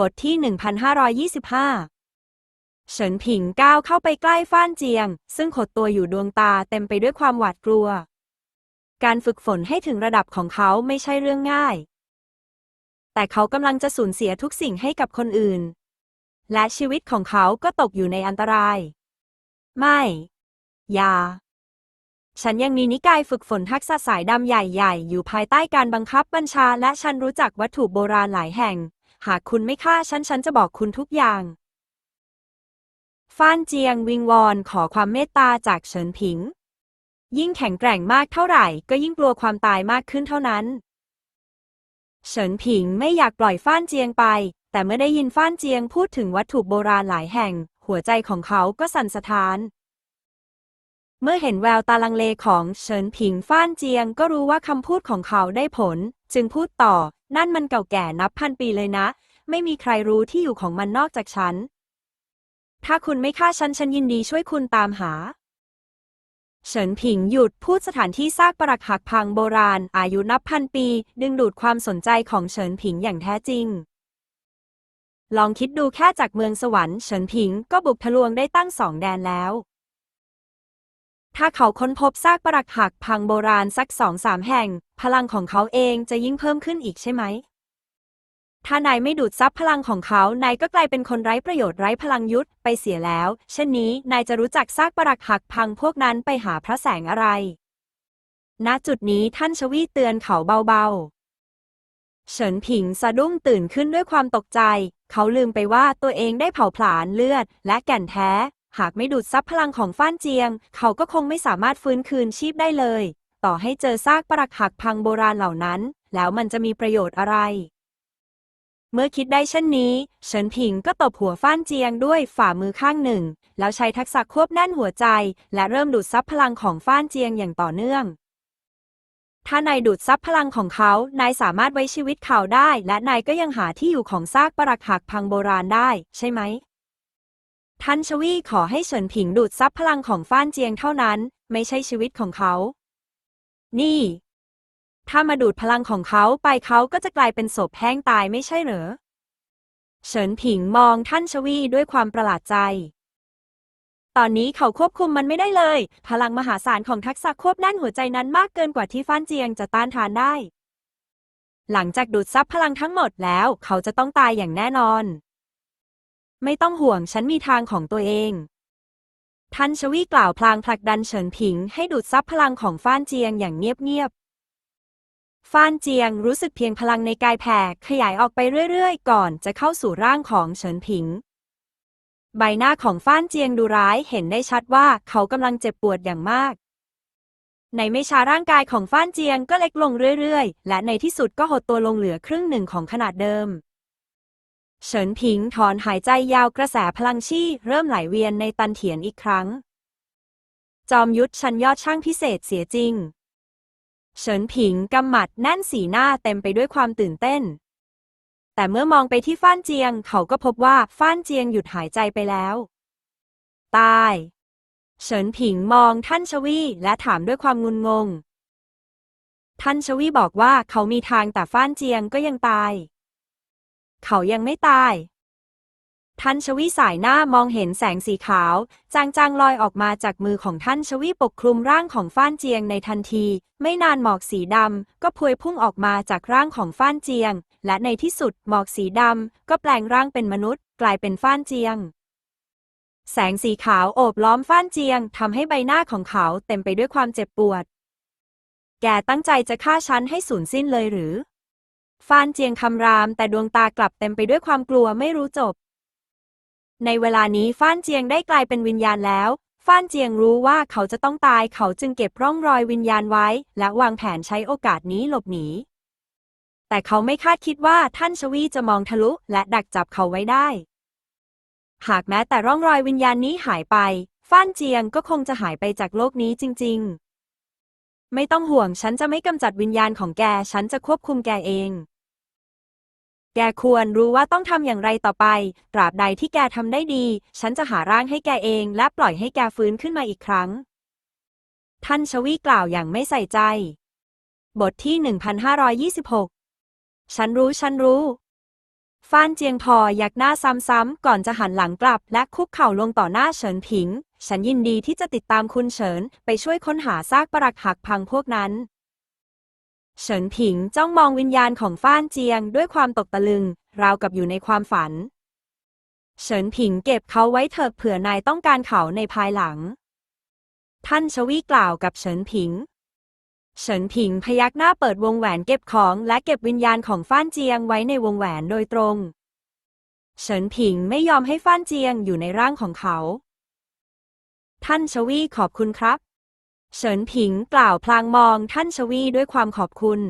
บทที่ 1525 เฉินผิงก้าวเข้าไปใกล้ฟ้านเจียง ซึ่งขดตัวอยู่ดวงตาเต็มไปด้วยความหวาดกลัว การฝึกฝนให้ถึงระดับของเขาไม่ใช่เรื่องง่าย แต่เขากำลังจะสูญเสียทุกสิ่งให้กับคนอื่น และชีวิตของเขาก็ตกอยู่ในอันตราย ไม่ อย่า ฉันยังมีนิกายฝึกฝนทักษะสายดำใหญ่ ๆ อยู่ภายใต้การบังคับบัญชา และฉันรู้จักวัตถุโบราณหลายแห่ง หากคุณไม่ฆ่าฉันฉันจะบอกคุณทุกอย่าง ฟ้านเจียงวิงวอนขอความเมตตาจากเฉินผิง ยิ่งแข็งแกร่งมากเท่าไหร่ ก็ยิ่งกลัวความตายมากขึ้นเท่านั้น เฉินผิงไม่อยากปล่อยฟ้านเจียงไป แต่เมื่อได้ยินฟ้านเจียงพูดถึงวัตถุโบราณหลายแห่ง หัวใจของเขาก็สั่นสะท้านเมื่อเห็นแววตาลังเลของเฉินผิงฟ้านเจียงก็รู้ว่าคำพูดของเขาได้ผล จึงพูดต่อ นั่นมันเก่าแก่นับพันปีเลยนะ ไม่มีใครรู้ที่อยู่ของมันนอกจากฉัน ถ้าคุณไม่ฆ่าฉัน ฉันยินดีช่วยคุณตามหา เฉินผิงหยุดพูดสถานที่ซากปรักหักพังโบราณ อายุนับพันปี ดึงดูดความสนใจของเฉินผิงอย่างแท้จริง ลองคิดดูแค่จากเมืองสวรรค์เฉินผิงก็บุกทะลวงได้ตั้งสองแดนแล้ว ถ้าเขาค้นพบซากปรักหักพังโบราณสักสองสามแห่ง พลังของเขาเองจะยิ่งเพิ่มขึ้นอีกใช่ไหม ถ้านายไม่ดูดซับพลังของเขา นายก็กลายเป็นคนไร้ประโยชน์ไร้พลังยุทธไปเสียแล้ว เช่นนี้นายจะรู้จักซากปรักหักพังพวกนั้นไปหาพระแสงอะไร ณ จุดนี้ท่านชวีเตือนเขาเบาๆ เฉินผิงสะดุ้งตื่นขึ้นด้วยความตกใจ เขาลืมไปว่าตัวเองได้เผาผลาญเลือด และแก่นแท้ หากไม่ดูดซับพลังของฟ้านเจียง เขาก็คงไม่สามารถฟื้นคืนชีพได้เลย ต่อให้เจอซากปรักหักพังโบราณเหล่านั้น แล้วมันจะมีประโยชน์อะไร เมื่อคิดได้เช่นนี้ เฉินผิงก็ตบหัวฟ้านเจียงด้วยฝ่ามือข้างหนึ่ง แล้วใช้ทักษะควบแน่นหัวใจ และเริ่มดูดซับพลังของฟ้านเจียงอย่างต่อเนื่องถ้านายดูดซับพลังของเขา นายสามารถไว้ชีวิตเขาได้ และนายก็ยังหาที่อยู่ของซากปรักหักพังโบราณได้ ใช่ไหม ท่านชวีขอให้เฉินผิงดูดซับพลังของฟ้านเจียงเท่านั้น ไม่ใช่ชีวิตของเขา นี่ ถ้ามาดูดพลังของเขาไปเขาก็จะกลายเป็นศพแห้งตายไม่ใช่เหรอ เฉินผิงมองท่านชวีด้วยความประหลาดใจ ตอนนี้เขาควบคุมมันไม่ได้เลย พลังมหาศาลของทักษะควบแน่นหัวใจนั้นมากเกินกว่าที่ฟ้านเจียงจะต้านทานได้ หลังจากดูดซับพลังทั้งหมดแล้ว เขาจะต้องตายอย่างแน่นอน ไม่ต้องห่วงฉันมีทางของตัวเอง ท่านชวีกล่าวพลางผลักดันเฉินผิงให้ดูดซับพลังของฟ้านเจียงอย่างเงียบๆ ฟ้านเจียงรู้สึกเพียงพลังในกายแผ่ขยายออกไปเรื่อยๆ ก่อนจะเข้าสู่ร่างของเฉินผิง ใบหน้าของฟ้านเจียงดูร้ายเห็นได้ชัดว่าเขากำลังเจ็บปวดอย่างมาก ในไม่ช้าร่างกายของฟ้านเจียงก็เล็กลงเรื่อยๆ และในที่สุดก็หดตัวลงเหลือครึ่งหนึ่งของขนาดเดิม เฉินผิงถอนหายใจยาวกระแสพลังชี่เริ่มไหลเวียนในตันเถียนอีกครั้ง จอมยุทธชั้นยอดช่างพิเศษเสียจริง เฉินผิงกำหมัดแน่นสีหน้าเต็มไปด้วยความตื่นเต้น แต่เมื่อมองไปที่ฟ้านเจียง เขาก็พบว่าฟ้านเจียงหยุดหายใจไปแล้ว ตาย เฉินผิงมองท่านชวีและถามด้วยความงุนงง ท่านชวีบอกว่าเขามีทางแต่ฟ้านเจียงก็ยังตาย เขายังไม่ตาย ท่านชวีสายหน้ามองเห็นแสงสีขาว จางๆลอยออกมาจากมือของท่านชวีปกคลุมร่างของฟ้านเจียงในทันที ไม่นานหมอกสีดำก็พวยพุ่งออกมาจากร่างของฟ้านเจียง และในที่สุดหมอกสีดำก็แปลงร่างเป็นมนุษย์ กลายเป็นฟ้านเจียงแสงสีขาวโอบล้อมฟ้านเจียงทำให้ใบหน้าของเขาเต็มไปด้วยความเจ็บปวด แกตั้งใจจะฆ่าฉันให้สูญสิ้นเลยหรือ ฟานเจียงคำราม แต่ดวงตากลับเต็มไปด้วยความกลัวไม่รู้จบ ในเวลานี้ฟานเจียงได้กลายเป็นวิญญาณแล้วฟานเจียงรู้ว่าเขาจะต้องตายเขาจึงเก็บร่องรอยวิญญาณไว้ และวางแผนใช้โอกาสนี้หลบหนี แต่เขาไม่คาดคิดว่าท่านชวีจะมองทะลุและดักจับเขาไว้ได้ หากแม้แต่ร่องรอยวิญญาณนี้หายไปฟานเจียงก็คงจะหายไปจากโลกนี้จริง ๆ ไม่ต้องห่วงฉันจะไม่กำจัดวิญญาณของแก ฉันจะควบคุมแกเอง แกควรรู้ว่าต้องทำอย่างไรต่อไป ตราบใดที่แกทำได้ดี ฉันจะหาร่างให้แกเองและปล่อยให้แกฟื้นขึ้นมาอีกครั้ง ท่านชวีกล่าวอย่างไม่ใส่ใจ บทที่ 1526 ฉันรู้ฉันรู้ ฟานเจียงพอยักหน้าซ้ำๆก่อนจะหันหลังกลับ และคุกเข่าลงต่อหน้าเฉินผิง ฉันยินดีที่จะติดตามคุณเฉินไปช่วยค้นหาซากปรักหักพังพวกนั้น เฉินผิงจ้องมองวิญญาณของฟ้านเจียงด้วยความตกตะลึง ราวกับอยู่ในความฝัน เฉินผิงเก็บเขาไว้เถิดเผื่อนายต้องการเขาในภายหลัง ท่านชวีกล่าวกับเฉินผิง เฉินผิงพยักหน้าเปิดวงแหวนเก็บของและเก็บวิญญาณของฟ้านเจียงไว้ในวงแหวนโดยตรง เฉินผิงไม่ยอมให้ฟ้านเจียงอยู่ในร่างของเขา ท่านชวีขอบคุณครับ เฉินผิงกล่าวพลางมองท่านชวีด้วยความขอบคุณ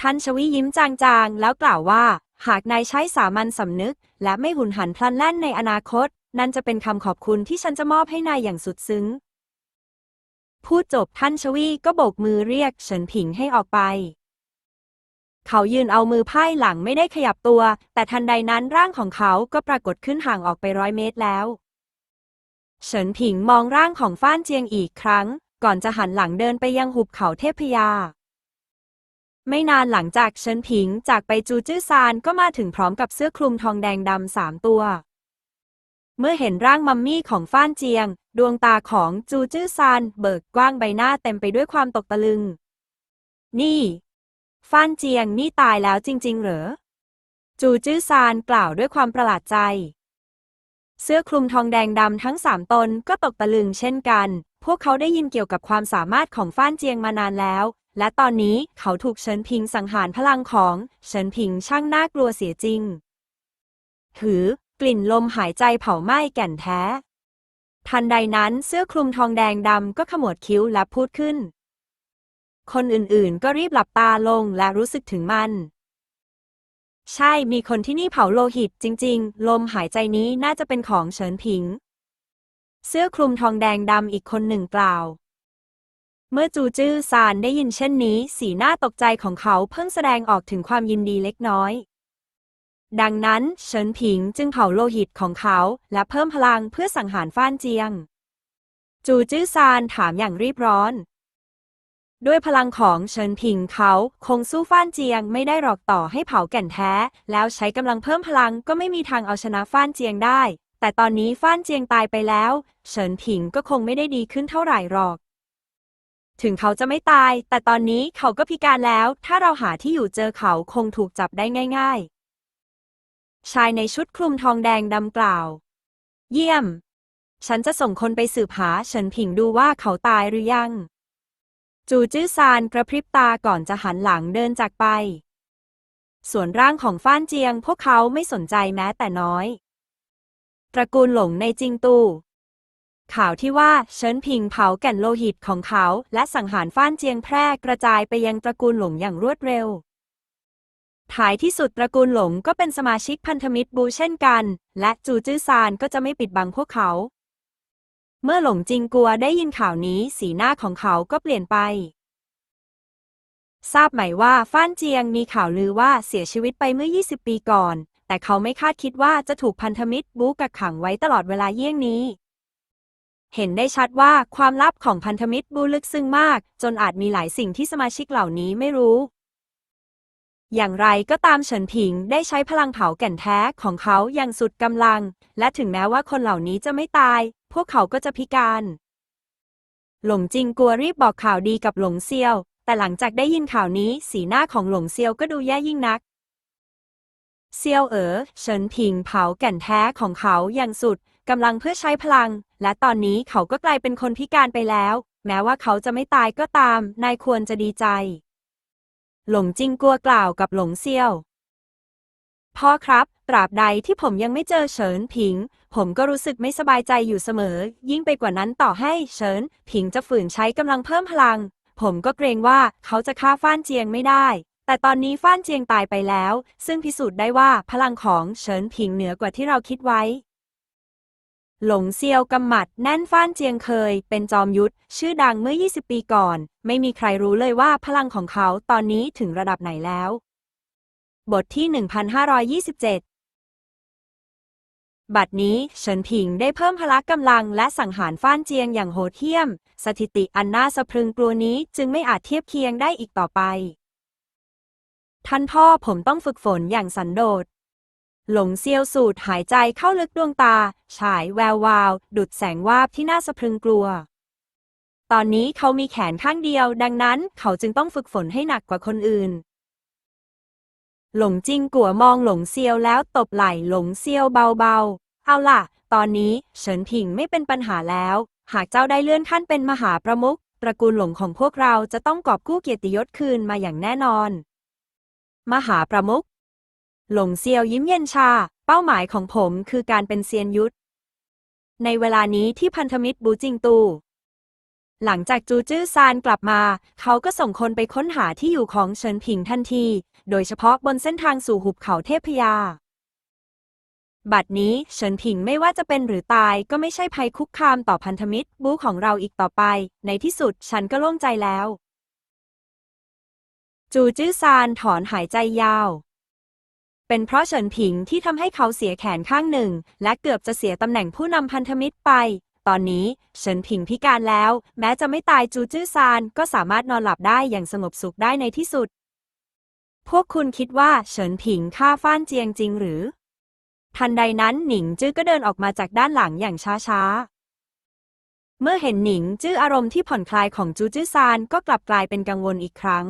ท่านชวียิ้มจางๆ แล้วกล่าวว่า หากนายใช้สามัญสำนึก และไม่หุนหันพลันแล่นในอนาคต นั่นจะเป็นคำขอบคุณที่ฉันจะมอบให้นายอย่างสุดซึ้ง พูดจบท่านชวีก็โบกมือเรียกเฉินผิงให้ออกไป เขายืนเอามือไพ่หลังไม่ได้ขยับตัว แต่ทันใดนั้นร่างของเขาก็ปรากฏขึ้นห่างออกไปร้อยเมตรแล้ว เฉินผิงมองร่างของฟ้านเจียงอีกครั้ง ก่อนจะหันหลังเดินไปยังหุบเขาเทพยา ไม่นานหลังจากเฉินผิงจากไปจูจื้อซานก็มาถึงพร้อมกับเสื้อคลุมทองแดงดำสามตัว เมื่อเห็นร่างมัมมี่ของฟ้านเจียง ดวงตาของจูจื้อซานเบิกกว้างใบหน้าเต็มไปด้วยความตกตะลึง นี่ ฟ้านเจียงนี่ตายแล้วจริง ๆ เหรอ จูจื้อซานกล่าวด้วยความประหลาดใจ เสื้อคลุมทองแดงดำทั้งสามตนก็ตกตะลึงเช่นกัน พวกเขาได้ยินเกี่ยวกับความสามารถของฟ้านเจียงมานานแล้ว และตอนนี้เขาถูกเฉินพิงสังหารพลังของเฉินพิงช่างน่ากลัวเสียจริง ถือกลิ่นลมหายใจเผาไหม้แก่นแท้ ทันใดนั้นเสื้อคลุมทองแดงดำก็ขมวดคิ้วและพูดขึ้น คนอื่นๆ ก็รีบหลับตาลงและรู้สึกถึงมัน ใช่มีคนที่นี่เผาโลหิตจริง ๆ ลมหายใจนี้น่าจะเป็นของเฉินผิง เสื้อคลุมทองแดงดำอีกคนหนึ่งกล่าว เมื่อจูจื้อซานได้ยินเช่นนี้ สีหน้าตกใจของเขาเพิ่งแสดงออกถึงความยินดีเล็กน้อย ดังนั้นเฉินผิงจึงเผาโลหิตของเขาและเพิ่มพลังเพื่อสังหารฟ้านเจียง จูจื้อซานถามอย่างรีบร้อน ด้วยพลังของเฉินผิงเขาคงสู้ฟ้านเจียงไม่ได้หรอกต่อให้เผาแก่นแท้ แล้วใช้กำลังเพิ่มพลังก็ไม่มีทางเอาชนะฟ้านเจียงได้ แต่ตอนนี้ฟ้านเจียงตายไปแล้วเฉินผิงก็คงไม่ได้ดีขึ้นเท่าไหร่หรอก ถึงเขาจะไม่ตาย แต่ตอนนี้เขาก็พิการแล้ว ถ้าเราหาที่อยู่เจอเขาคงถูกจับได้ง่าย ๆ ชายในชุดคลุมทองแดงดำกล่าว เยี่ยม ฉันจะส่งคนไปสืบหาเฉินผิงดูว่าเขาตายหรือยัง จูจื้อซานกระพริบตาก่อนจะหันหลังเดินจากไป ส่วนร่างของฟ้านเจียงพวกเขาไม่สนใจแม้แต่น้อย ตระกูลหลงในจิงตู ข่าวที่ว่าเฉินผิงเผาแก่นโลหิตของเขา และสังหารฟ้านเจียงแพร่กระจายไปยังตระกูลหลงอย่างรวดเร็ว ท้ายที่สุดตระกูลหลงก็เป็นสมาชิกพันธมิตรบูเช่นกัน และจูจื้อซานก็จะไม่ปิดบังพวกเขา เมื่อหลงจิงกัวได้ยินข่าวนี้สีหน้าของเขาก็เปลี่ยนไป ทราบไหมว่าฟ้านเจียงมีข่าวลือว่าเสียชีวิตไปเมื่อ 20 ปีก่อน แต่เขาไม่คาดคิดว่าจะถูกพันธมิตรบูกักขังไว้ตลอดเวลาเยี่ยงนี้ เห็นได้ชัดว่าความลับของพันธมิตรบูลึกซึ้งมาก จนอาจมีหลายสิ่งที่สมาชิกเหล่านี้ไม่รู้อย่างไรก็ตามเฉินผิงได้ใช้พลังเผาแก่นแท้ของเขาอย่างสุดกำลัง และถึงแม้ว่าคนเหล่านี้จะไม่ตาย พวกเขาก็จะพิการ หลงจิงกลัวรีบบอกข่าวดีกับหลงเซียว แต่หลังจากได้ยินข่าวนี้ สีหน้าของหลงเซียวก็ดูแย่ยิ่งนัก เซียวเอ๋อเฉินผิงเผาแก่นแท้ของเขาอย่างสุดกำลังเพื่อใช้พลัง และตอนนี้เขาก็กลายเป็นคนพิการไปแล้ว แม้ว่าเขาจะไม่ตายก็ตาม นายควรจะดีใจ หลงจิงกัวกล่าวกับหลงเซียว พ่อครับ ตราบใดที่ผมยังไม่เจอเฉินผิง ผมก็รู้สึกไม่สบายใจอยู่เสมอ ยิ่งไปกว่านั้นต่อให้เฉินผิงจะฝืนใช้กำลังเพิ่มพลัง ผมก็เกรงว่าเขาจะฆ่าฟ้านเจียงไม่ได้ แต่ตอนนี้ฟ้านเจียงตายไปแล้ว ซึ่งพิสูจน์ได้ว่าพลังของเฉินผิงเหนือกว่าที่เราคิดไว้ หลงเซียวกำหมัดแน่นฟ้านเจียงเคย เป็นจอมยุทธชื่อดังเมื่อ 20 ปีก่อน ไม่มีใครรู้เลยว่าพลังของเขาตอนนี้ถึงระดับไหนแล้ว บทที่ 1527 บัดนี้เฉินผิงได้เพิ่มพละกำลังและสังหารฟ้านเจียงอย่างโหดเหี้ยม สถิติอันน่าสะพรึงกลัวนี้จึงไม่อาจเทียบเคียงได้อีกต่อไป ท่านพ่อผมต้องฝึกฝนอย่างสันโดษ หลงเซียวสูดหายใจเข้าลึกดวงตา ฉายแวววาว ดุดแสงวาบที่น่าสะพรึงกลัว ตอนนี้เขามีแขนข้างเดียว ดังนั้นเขาจึงต้องฝึกฝนให้หนักกว่าคนอื่น หลงจิงกัวมองหลงเซียวแล้วตบไหล่หลงเซียวเบาๆ เอาล่ะ ตอนนี้เฉินผิงไม่เป็นปัญหาแล้ว หากเจ้าได้เลื่อนขั้นเป็นมหาประมุขตระกูลหลงของพวกเราจะต้องกอบกู้เกียรติยศคืนมาอย่างแน่นอน มหาประมุขหลงเซียวยิ้มเย็นชา เป้าหมายของผมคือการเป็นเซียนยุทธ ในเวลานี้ที่พันธมิตรบูจิงตู หลังจากจูจื้อซานกลับมา เขาก็ส่งคนไปค้นหาที่อยู่ของเฉินผิงทันที โดยเฉพาะบนเส้นทางสู่หุบเขาเทพยา บัดนี้เฉินผิงไม่ว่าจะเป็นหรือตายก็ไม่ใช่ภัยคุกคามต่อพันธมิตร บู๊ของเราอีกต่อไป ในที่สุดฉันก็โล่งใจแล้ว จูจื้อซานถอนหายใจยาว เป็นเพราะเฉินผิงที่ทำให้เขาเสียแขนข้างหนึ่ง และเกือบจะเสียตำแหน่งผู้นำพันธมิตรไปตอนนี้เฉินผิงพิการแล้ว แม้จะไม่ตายจูจื้อซานก็สามารถนอนหลับได้อย่างสงบสุขได้ในที่สุด พวกคุณคิดว่าเฉินผิงฆ่าฟ้านเจียงจริงหรือ ทันใดนั้นหนิงจื้อก็เดินออกมาจากด้านหลังอย่างช้าๆ เมื่อเห็นหนิงจื้ออารมณ์ที่ผ่อนคลายของจูจื้อซานก็กลับกลายเป็นกังวลอีกครั้ง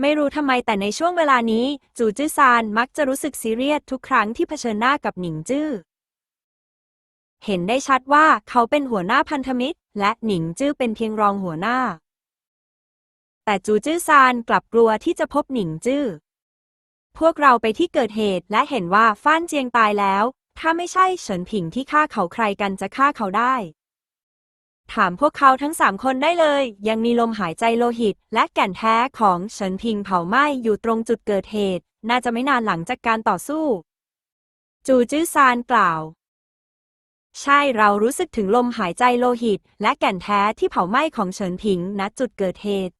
ไม่รู้ทำไมแต่ในช่วงเวลานี้ จูจื้อซานมักจะรู้สึกซีเรียสทุกครั้งที่เผชิญหน้ากับหนิงจื้อเห็นได้ชัดว่าเขาเป็นหัวหน้าพันธมิตร และหนิงจื้อเป็นเพียงรองหัวหน้า แต่จูจื้อซานกลับกลัวที่จะพบหนิงจื้อ พวกเราไปที่เกิดเหตุและเห็นว่าฟ้านเจียงตายแล้ว ถ้าไม่ใช่เฉินผิงที่ฆ่าเขาใครกันจะฆ่าเขาได้ ถามพวกเขาทั้งสามคนได้เลย ยังมีลมหายใจโลหิต และแก่นแท้ของเฉินพิงเผาไหม้อยู่ตรงจุดเกิดเหตุ น่าจะไม่นานหลังจากการต่อสู้ จูจื้อซานกล่าวใช่เรารู้สึกถึงลมหายใจโลหิต และแก่นแท้ที่เผาไหม้ของเฉินผิงณจุดเกิดเหตุ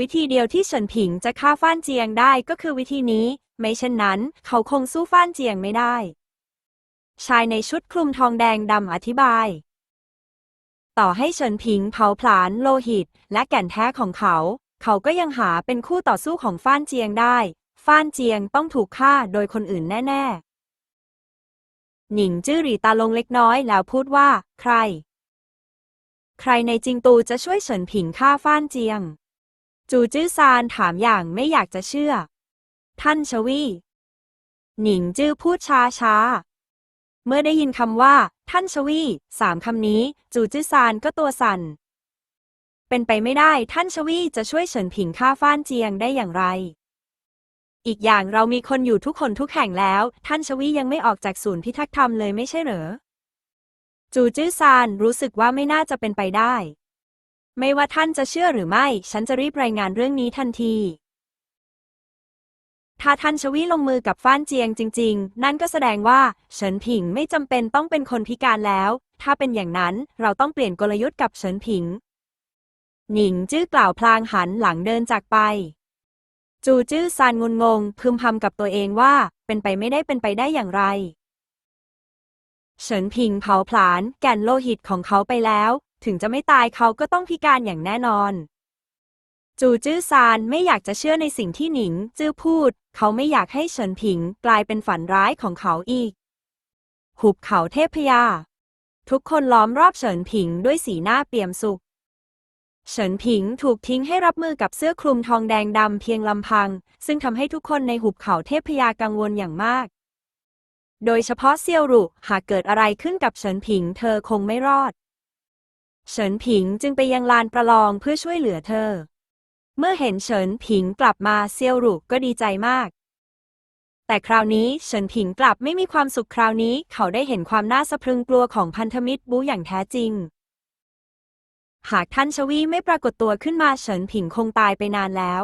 วิธีเดียวที่เฉินผิงจะฆ่าฟ้านเจียงได้ก็คือวิธีนี้ ไม่เช่นนั้น เขาคงสู้ฟ้านเจียงไม่ได้ ชายในชุดคลุมทองแดงดำอธิบาย ต่อให้เฉินผิงเผาผลาญโลหิต และแก่นแท้ของเขา เขาก็ยังหาเป็นคู่ต่อสู้ของฟ้านเจียงได้ ฟ้านเจียงต้องถูกฆ่าโดยคนอื่นแน่ ๆ หนิงจื้อหรีตาลงเล็กน้อยแล้วพูดว่า ใคร ใครในจิงตูจะช่วยเฉินผิงฆ่าฟ้านเจียง จูจื้อซานถามอย่างไม่อยากจะเชื่อ ท่านชวี หนิงจื้อพูดช้าช้า เมื่อได้ยินคำว่า ท่านชวีสามคำนี้ จูจื้อซานก็ตัวสั่น เป็นไปไม่ได้ท่านชวีจะช่วยเฉินผิงฆ่าฟ้านเจียงได้อย่างไร อีกอย่างเรามีคนอยู่ทุกคนทุกแห่งแล้ว ท่านชวียังไม่ออกจากศูนย์พิทักษ์ธรรมเลยไม่ใช่เหรอ จูจื้อซานรู้สึกว่าไม่น่าจะเป็นไปได้ ไม่ว่าท่านจะเชื่อหรือไม่ ฉันจะรีบรายงานเรื่องนี้ทันที ถ้าท่านชวีลงมือกับฟ้านเจียงจริง ๆ นั่นก็แสดงว่าเฉินผิงไม่จำเป็นต้องเป็นคนพิการแล้ว ถ้าเป็นอย่างนั้นเราต้องเปลี่ยนกลยุทธ์กับเฉินผิง หนิงจื้อกล่าวพลางหันหลังเดินจากไป จูจื้อซานงุนงงพึมพำกับตัวเองว่า เป็นไปไม่ได้เป็นไปได้อย่างไรเฉินผิงเผาผลาญแก่นโลหิตของเขาไปแล้ว ถึงจะไม่ตายเขาก็ต้องพิการอย่างแน่นอน จูจื้อซานไม่อยากจะเชื่อในสิ่งที่หนิง จื้อพูด เขาไม่อยากให้เฉินผิง กลายเป็นฝันร้ายของเขาอีก หุบเขาเทพยา ทุกคนล้อมรอบเฉินผิงด้วยสีหน้าเปี่ยมสุข เฉินผิงถูกทิ้งให้รับมือกับเสื้อคลุมทองแดงดำเพียงลำพัง ซึ่งทำให้ทุกคนในหุบเขาเทพยากังวลอย่างมากโดยเฉพาะเซียวหรุหากเกิดอะไรขึ้นกับเฉินผิง เธอคงไม่รอด เฉินผิงจึงไปยังลานประลองเพื่อช่วยเหลือเธอ เมื่อเห็นเฉินผิงกลับมาเซียวหรุก็ดีใจมาก แต่คราวนี้เฉินผิงกลับไม่มีความสุขคราวนี้ เขาได้เห็นความน่าสะพรึงกลัวของพันธมิตรบูอย่างแท้จริง หากท่านชวีไม่ปรากฏตัวขึ้นมาเฉินผิงคงตายไปนานแล้ว